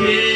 비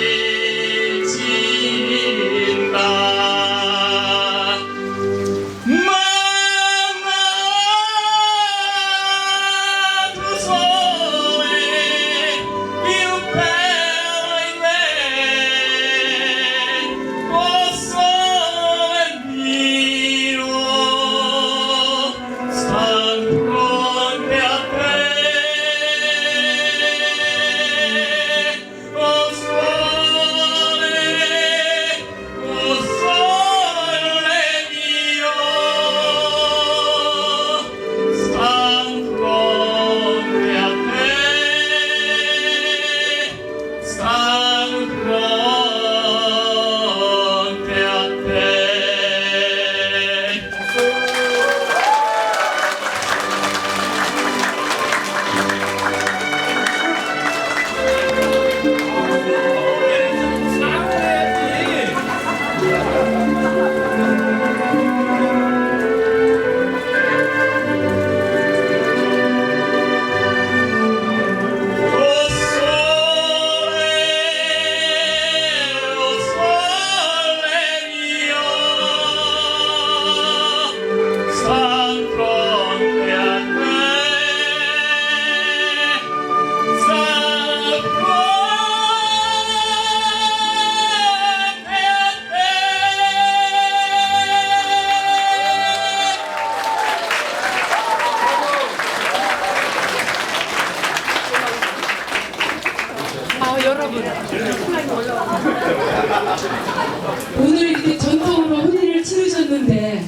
오늘 이렇게 전통으로 혼인을 치르셨는데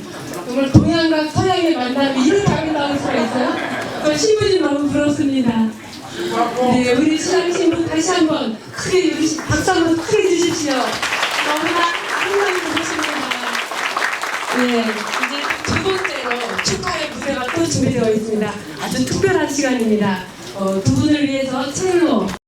정말 동양과 서양의 만남이 이렇게 아름다울 수가 있어요? 저 신부님 너무 부럽습니다. 네, 우리 신랑 신부 다시 한번 크게 박수 한번 크게 주십시오. 너무나 아름다운 모습입니다. 네, 이제 두 번째로 축하의 무대가 또 준비되어 있습니다. 아주 특별한 시간입니다. 어, 두 분을 위해서 첼로